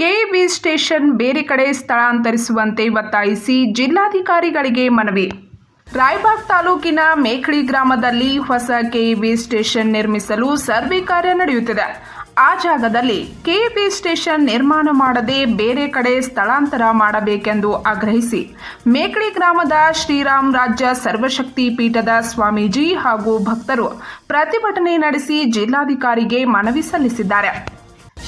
KB station ಬೇರೆ ಕಡೆ ಸ್ಥಳಾಂತರಿಸುವಂತೆ ಒತ್ತಾಯಿಸಿ ಜಿಲ್ಲಾಧಿಕಾರಿಗಳಿಗೆ ಮನವಿ. ರಾಯಬಾಗ್ ತಾಲೂಕಿನ ಮೇಖಳಿ ಗ್ರಾಮದಲ್ಲಿ ಹೊಸ ಕೆಇಬಿ ಸ್ಟೇಷನ್ ನಿರ್ಮಿಸಲು ಸರ್ವೆ ಕಾರ್ಯ ನಡೆಯುತ್ತಿದೆ. ಆ ಜಾಗದಲ್ಲಿ ಕೆಇಬಿ ಸ್ಟೇಷನ್ ನಿರ್ಮಾಣ ಮಾಡದೆ ಬೇರೆ ಕಡೆ ಸ್ಥಳಾಂತರ ಮಾಡಬೇಕೆಂದು ಆಗ್ರಹಿಸಿ ಮೇಕಳಿ ಗ್ರಾಮದ ಶ್ರೀರಾಮ್ ರಾಜ್ಯ ಸರ್ವಶಕ್ತಿ ಪೀಠದ ಸ್ವಾಮೀಜಿ ಹಾಗೂ ಭಕ್ತರು ಪ್ರತಿಭಟನೆ ನಡೆಸಿ ಜಿಲ್ಲಾಧಿಕಾರಿಗೆ ಮನವಿ ಸಲ್ಲಿಸಿದ್ದಾರೆ.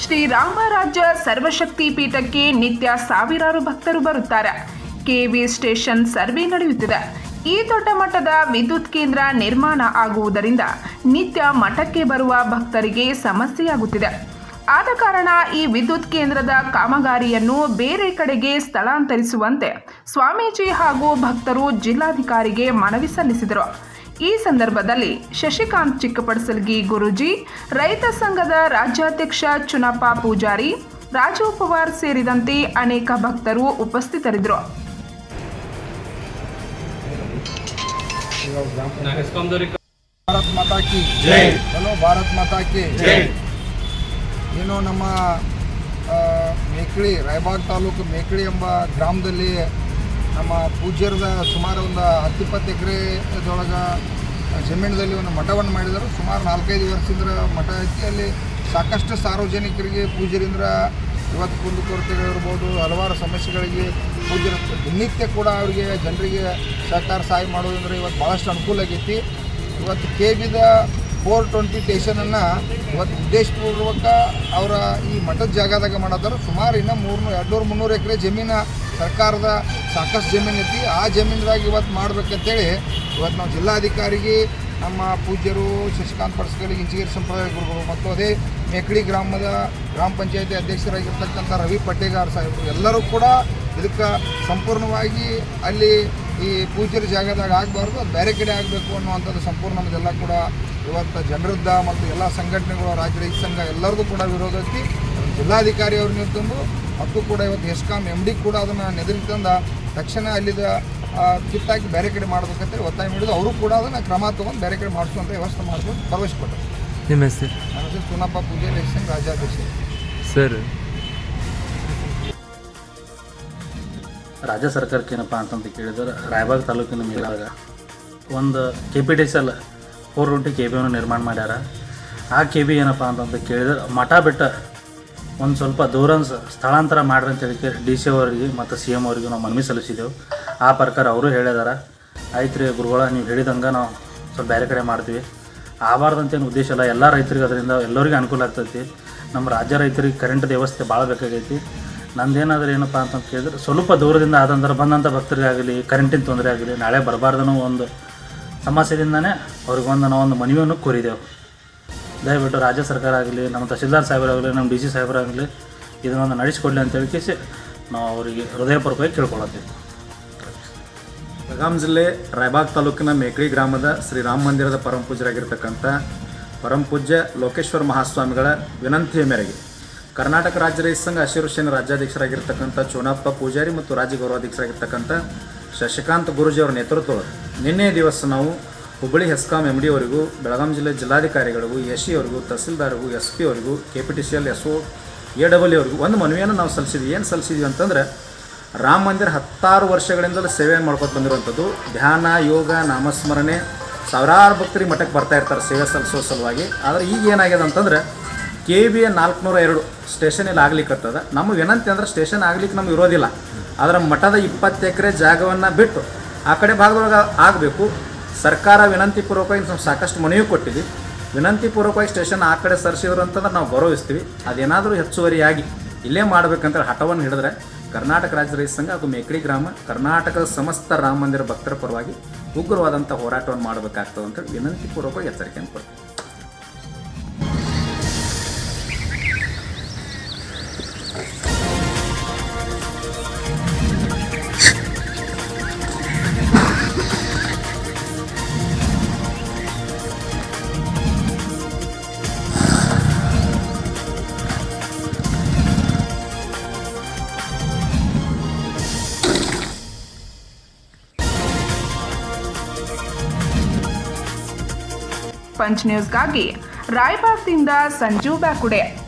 ಶ್ರೀರಾಮ ರಾಮರಾಜ್ಯ ಸರ್ವಶಕ್ತಿ ಪೀಠಕ್ಕೆ ನಿತ್ಯ ಸಾವಿರಾರು ಭಕ್ತರು ಬರುತ್ತಾರೆ. ಕೆವಿ ಸ್ಟೇಷನ್ ಸರ್ವೆ ನಡೆಯುತ್ತಿದೆ. ಈ ದೊಡ್ಡ ಮಟ್ಟದ ವಿದ್ಯುತ್ ಕೇಂದ್ರ ನಿರ್ಮಾಣ ಆಗುವುದರಿಂದ ನಿತ್ಯ ಮಠಕ್ಕೆ ಬರುವ ಭಕ್ತರಿಗೆ ಸಮಸ್ಯೆಯಾಗುತ್ತಿದೆ. ಆದ ಕಾರಣ ಈ ವಿದ್ಯುತ್ ಕೇಂದ್ರದ ಕಾಮಗಾರಿಯನ್ನು ಬೇರೆ ಕಡೆಗೆ ಸ್ಥಳಾಂತರಿಸುವಂತೆ ಸ್ವಾಮೀಜಿ ಹಾಗೂ ಭಕ್ತರು ಜಿಲ್ಲಾಧಿಕಾರಿಗೆ ಮನವಿ ಸಲ್ಲಿಸಿದರು. ಈ ಸಂದರ್ಭದಲ್ಲಿ ಶಶಿಕಾಂತ್ ಚಿಕ್ಕಪಡಸಲ್ಗಿ ಗುರೂಜಿ ರೈತ ಸಂಘದ ರಾಜ್ಯಾಧ್ಯಕ್ಷ ಚುನಪ್ಪ ಪೂಜಾರಿ ರಾಜು ಪವಾರ್ ಸೇರಿದಂತೆ ಅನೇಕ ಭಕ್ತರು ಉಪಸ್ಥಿತರಿದ್ದರು ಭಾರತ್ ಮಾತಾ ಕಿ ಜೈ. ಹಲೋ ಭಾರತ್ ಮಾತಾ ಕಿ ಜೈ. ಏನು ನಮ್ಮ ಮೇಕಳಿ ರಾಯಬಾಗ್ ತಾಲೂಕು ಮೇಕಳಿ ಎಂಬ ಗ್ರಾಮದಲ್ಲಿ ನಮ್ಮ ಪೂಜ್ಯರದ ಸುಮಾರು ಒಂದು ಹತ್ತಿಪ್ಪತ್ತು ಎಕರೆದೊಳಗೆ ಜಮೀನದಲ್ಲಿ ಒಂದು ಮಠವನ್ನು ಮಾಡಿದರು. ಸುಮಾರು ನಾಲ್ಕೈದು ವರ್ಷದಿಂದ ಮಠ ಐತಿ ಅಲ್ಲಿ ಸಾಕಷ್ಟು ಸಾರ್ವಜನಿಕರಿಗೆ ಪೂಜ್ಯರಿಂದ ಇವತ್ತು ಕುಂದುಕೊರತೆಗಳಿರ್ಬೋದು ಹಲವಾರು ಸಮಸ್ಯೆಗಳಿಗೆ ಪೂಜ್ಯರ ದಿನನಿತ್ಯ ಕೂಡ ಅವರಿಗೆ ಜನರಿಗೆ ಸರ್ಕಾರ ಸಹಾಯ ಮಾಡೋದಂದ್ರೆ ಇವತ್ತು ಭಾಳಷ್ಟು ಅನುಕೂಲ ಆಗೈತಿ. ಇವತ್ತು ಕೆ ಬಿದ ಫೋರ್ ಟ್ವೆಂಟಿ ಟೇಷನನ್ನು ಉದ್ದೇಶಪೂರ್ವಕ ಅವರ ಈ ಮಠದ ಜಾಗದಾಗ ಮಾಡೋದಾರ ಸುಮಾರು ಇನ್ನೂ ಮೂರ್ನೂರು ಎರಡುನೂರು ಮುನ್ನೂರು ಎಕರೆ ಜಮೀನು ಸರ್ಕಾರದ ಸಾಕಷ್ಟು ಜಮೀನು ಐತಿ. ಆ ಜಮೀನದಾಗ ಇವತ್ತು ಮಾಡ್ಬೇಕಂತೇಳಿ ಇವತ್ತು ನಾವು ಜಿಲ್ಲಾಧಿಕಾರಿಗೆ ನಮ್ಮ ಪೂಜ್ಯರು, ಶಶಿಕಾಂತ್ ಪಡ್ಸ್ಕಲಿ ಇಂಜಿನಿಯರ್ ಸಂಪ್ರದಾಯ ಗುರುಗಳು ಮತ್ತು ಅದೇ ಮೇಕಡಿ ಗ್ರಾಮದ ಗ್ರಾಮ ಪಂಚಾಯತಿ ಅಧ್ಯಕ್ಷರಾಗಿರ್ತಕ್ಕಂಥ ರವಿ ಪಟ್ಟೇಗಾರ್ ಸಾಹೇಬರು ಎಲ್ಲರೂ ಕೂಡ ಇದಕ್ಕೆ ಸಂಪೂರ್ಣವಾಗಿ ಅಲ್ಲಿ ಈ ಪೂಜ್ಯರ ಜಾಗದಾಗ ಆಗಬಾರ್ದು ಅದು ಬೇರೆ ಕಡೆ ಆಗಬೇಕು ಅನ್ನುವಂಥದ್ದು ಸಂಪೂರ್ಣ ನಮ್ಮದೆಲ್ಲ ಕೂಡ ಇವತ್ತು ಜನರದ್ದ ಮತ್ತು ಎಲ್ಲ ಸಂಘಟನೆಗಳು ರಾಜ್ಯ ರೈತ ಸಂಘ ಎಲ್ಲರದು ಕೂಡ ವಿರೋಧ ಐತಿ. ಜಿಲ್ಲಾಧಿಕಾರಿ ಅವ್ರನ್ನ ನಿಂತಂದು ಮತ್ತು ಕೂಡ ಇವತ್ತು ಎಸ್ಕಾಮ್ ಎಂ ಡಿ ಕೂಡ ಅದನ್ನು ನೆದರಿ ತಂದ ತಕ್ಷಣ ಅಲ್ಲಿದ ಕಿತ್ತಾಗಿ ಕಿತ್ತಾಕಿ ಬೇರೆ ಕಡೆ ಮಾಡ್ಬೇಕಂತ ಒತ್ತಾಯ ಮಾಡಿದ್ರು ಅವರು ಕೂಡ ಅದನ್ನು ಕ್ರಮ ತೊಗೊಂಡು ಬೇರೆ ಕಡೆ ಮಾಡಿಸುವಂಥ ವ್ಯವಸ್ಥೆ ಮಾಡಿಸ್ಕೊಂಡು ಭರವಸೆ ಕೊಟ್ಟರು. ನಿಮ್ಮ ಹೆಸರು? ನನ್ನ ಹೆಸರು ಪೂಜೆ ಸಂಘ ರಾಜ್ಯಾಧ್ಯಕ್ಷ ಸರ್ ರಾಜ್ಯ ಸರ್ಕಾರಕ್ಕೆ ಏನಪ್ಪ ಅಂತಂತ ಕೇಳಿದ್ರೆ, ರಾಯಬಾಗ್ ತಾಲೂಕಿನ ಮೇಲಾಗ ಒಂದು K P T L four twenty K ಬಿಯನ್ನು ನಿರ್ಮಾಣ ಮಾಡ್ಯಾರ. ಆ ಕೆ ಬಿ ಏನಪ್ಪ ಅಂತಂತ ಕೇಳಿದ್ರೆ, ಮಠ ಬೆಟ್ಟ ಒಂದು ಸ್ವಲ್ಪ ದೂರ ಸ- ಸ್ಥಳಾಂತರ ಮಾಡ್ರಿ ಅಂತ ಹೇಳಿ ಡಿ ಸಿ ಅವರಿಗೆ ಮತ್ತು ಸಿ ಎಂ ಅವರಿಗೆ ನಾವು ಮನವಿ ಸಲ್ಲಿಸಿದೆವು. ಆ ಪ್ರಕಾರ ಅವರು ಹೇಳಿದಾರ, ಆಯ್ತು ರೀ ಗುರುಗಳ, ನೀವು ಹೇಳಿದಂಗೆ ನಾವು ಸ್ವಲ್ಪ ಬೇರೆ ಕಡೆ ಮಾಡ್ತೀವಿ. ಆಗಬಾರ್ದಂತೇನು ಉದ್ದೇಶ ಇಲ್ಲ. ಎಲ್ಲ ರೈತರಿಗೆ ಅದರಿಂದ ಎಲ್ಲರಿಗೂ ಅನುಕೂಲ ಆಗ್ತೈತಿ. ನಮ್ಮ ರಾಜ್ಯ ರೈತರಿಗೆ ಕರೆಂಟ್ ವ್ಯವಸ್ಥೆ ಭಾಳ ಬೇಕಾಗೈತಿ. ನಂದೇನಾದ್ರೆ ಏನಪ್ಪ ಅಂತ ಕೇಳಿದ್ರೆ ಸ್ವಲ್ಪ ದೂರದಿಂದ ಆದಂದ್ರೆ ಬಂದಂಥ ಭಕ್ತರಿಗಾಗಲಿ ಕರೆಂಟಿನ ತೊಂದರೆ ಆಗಲಿ, ನಾಳೆ ಬರಬಾರ್ದನೋ ಒಂದು ಸಮಸ್ಯೆದಿಂದನೇ ಅವ್ರಿಗೊಂದು ನಾವು ಒಂದು ಮನವಿಯನ್ನು ಕೋರಿದೆವು. ದಯವಿಟ್ಟು ರಾಜ್ಯ ಸರ್ಕಾರ ಆಗಲಿ, ನಮ್ಮ ತಹಸೀಲ್ದಾರ್ ಸಾಹೇಬರಾಗಲಿ ನಮ್ಮ ಡಿ ಸಿ ಸಾಹೇಬರಾಗಲಿ ಇದನ್ನೊಂದು ನಡೆಸಿಕೊಡ್ಲಿ ಅಂತ ಹೇಳಿಕೇಸಿ ನಾವು ಅವರಿಗೆ ಹೃದಯಪೂರ್ವಕವಾಗಿ ಕೇಳ್ಕೊಳತ್ತೀವಿ. ಬೆಳಗಾಂ ಜಿಲ್ಲೆ ರಾಯಬಾಗ್ ತಾಲೂಕಿನ ಮೇಕಳಿ ಗ್ರಾಮದ ಶ್ರೀ ರಾಮ ಮಂದಿರದ ಪರಮ ಪೂಜ್ಯರಾಗಿರ್ತಕ್ಕಂಥ ಲೋಕೇಶ್ವರ ಮಹಾಸ್ವಾಮಿಗಳ ವಿನಂತಿಯ ಮೇರೆಗೆ ಕರ್ನಾಟಕ ರಾಜ್ಯ ರೈತ ಸಂಘ ಹಸಿರು ಸೇನೆ ರಾಜ್ಯಾಧ್ಯಕ್ಷರಾಗಿರ್ತಕ್ಕಂಥ ಚೋನಪ್ಪ ಪೂಜಾರಿ ಮತ್ತು ರಾಜ್ಯ ಗೌರವಾಧ್ಯಕ್ಷರಾಗಿರ್ತಕ್ಕಂಥ ಶಶಿಕಾಂತ್ ಗುರುಜಿ ಅವರ ನೇತೃತ್ವದಲ್ಲಿ ನಿನ್ನೆ ದಿವಸ ನಾವು ಹುಬ್ಬಳ್ಳಿ ಹೆಸ್ಕಾಂ ಎಂ ಡಿ ಅವರಿಗೂ, ಬೆಳಗಾಂ ಜಿಲ್ಲೆ ಜಿಲ್ಲಾಧಿಕಾರಿಗಳಿಗೂ, ಎಸ್ ಸಿ ಅವರಿಗೂ, ತಹಸೀಲ್ದಾರ್ಗೂ, ಎಸ್ ಪಿ ಅವರಿಗೂ K P T C L S O A W ಅವರಿಗೂ ಒಂದು ಮನವಿಯನ್ನು ನಾವು ಸಲ್ಲಿಸಿದ್ವಿ. ಏನು ಸಲ್ಲಿಸಿದ್ವಿ ಅಂತಂದ್ರೆ ರಾಮ ಮಂದಿರ ಹತ್ತಾರು ವರ್ಷಗಳಿಂದಲೂ ಸೇವೆ ಮಾಡ್ಕೊತ ಬಂದಿರುವಂಥದ್ದು. ಧ್ಯಾನ, ಯೋಗ, ನಾಮಸ್ಮರಣೆ, ಸಾವಿರಾರು ಭಕ್ತರಿಗೆ ಮಠಕ್ಕೆ ಬರ್ತಾ ಇರ್ತಾರೆ ಸೇವೆ ಸಲ್ಲಿಸೋ ಸಲುವಾಗಿ. ಆದರೆ ಈಗ ಏನಾಗಿದೆ ಅಂತಂದ್ರೆ ಕೆ ಬಿ ಎ ನಾಲ್ಕುನೂರ ಎರಡು ಸ್ಟೇಷನ್ ಇಲ್ಲಿ ಆಗ್ಲಿಕ್ಕತ್ತದ ನಮಗೆ ವಿನಂತಿ ಅಂದ್ರೆ ಸ್ಟೇಷನ್ ಆಗ್ಲಿಕ್ಕೆ ನಮ್ಗೆ ಇರೋದಿಲ್ಲ. ಅದರ ಮಠದ ಇಪ್ಪತ್ತು ಎಕರೆ ಜಾಗವನ್ನು ಬಿಟ್ಟು ಆ ಕಡೆ ಭಾಗದೊಳಗೆ ಆಗಬೇಕು. ಸರ್ಕಾರ ವಿನಂತಿ ಪೂರ್ವಕವಾಗಿ ನಾವು ಸಾಕಷ್ಟು ಮನವಿ ಕೊಟ್ಟಿದ್ವಿ ವಿನಂತಿ ಪೂರ್ವಕವಾಗಿ ಸ್ಟೇಷನ್ ಆ ಕಡೆ ಸರಿಸಿದ್ರು ಅಂತಂದ್ರೆ ನಾವು ಗೌರವಿಸ್ತೀವಿ. ಅದೇನಾದರೂ ಹೆಚ್ಚುವರಿಯಾಗಿ ಇಲ್ಲೇ ಮಾಡ್ಬೇಕಂತ ಹಠವನ್ನು ಹಿಡಿದ್ರೆ ಕರ್ನಾಟಕ ರಾಜ್ಯ ರೈತ ಸಂಘ ಹಾಗೂ ಮೇಕಡಿ ಗ್ರಾಮ, ಕರ್ನಾಟಕದ ಸಮಸ್ತ ರಾಮ ಮಂದಿರ ಭಕ್ತರ ಪರವಾಗಿ ಉಗ್ರವಾದಂಥ ಹೋರಾಟವನ್ನು ಮಾಡಬೇಕಾಗ್ತದೆ ಅಂತೇಳಿ ವಿನಂತಿ ಪೂರ್ವಕವಾಗಿ ಎಚ್ಚರಿಕೆಯನ್ನು ಕೊಡ್ತೀವಿ. ಪಂಚ್ ನ್ಯೂಸ್ಗಾಗಿ ರಾಯಬಾಗ್ದಿಂದ ಸಂಜು ಬ್ಯಾಕುಡೆ.